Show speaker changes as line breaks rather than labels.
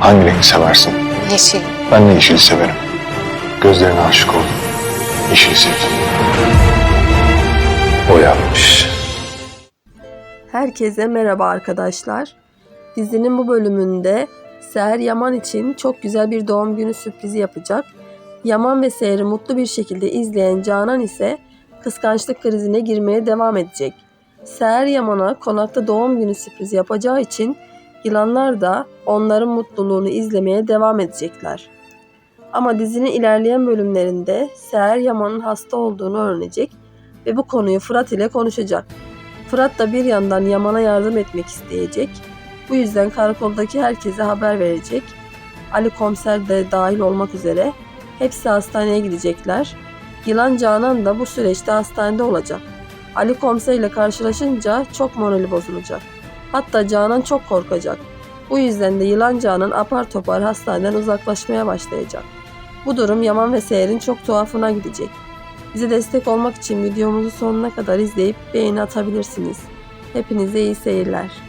Hangi rengi seversin?
Yeşil.
Ben de yeşili severim. Gözlerine aşık oldum. Yeşili sevdim. O yapmış.
Herkese merhaba arkadaşlar. Dizinin bu bölümünde Seher Yaman için çok güzel bir doğum günü sürprizi yapacak. Yaman ve Seher'i mutlu bir şekilde izleyen Canan ise kıskançlık krizine girmeye devam edecek. Seher Yaman'a konakta doğum günü sürprizi yapacağı için yılanlar da onların mutluluğunu izlemeye devam edecekler. Ama dizinin ilerleyen bölümlerinde Seher Yaman'ın hasta olduğunu öğrenecek ve bu konuyu Fırat ile konuşacak. Fırat da bir yandan Yaman'a yardım etmek isteyecek. Bu yüzden karakoldaki herkese haber verecek. Ali komiser de dahil olmak üzere. Hepsi hastaneye gidecekler. Yılan Canan da bu süreçte hastanede olacak. Ali komiser ile karşılaşınca çok morali bozulacak. Hatta Canan çok korkacak. Bu yüzden de Yılan Canan apar topar hastaneden uzaklaşmaya başlayacak. Bu durum Yaman ve Seher'in çok tuhafına gidecek. Bize destek olmak için videomuzu sonuna kadar izleyip beğeni atabilirsiniz. Hepinize iyi seyirler.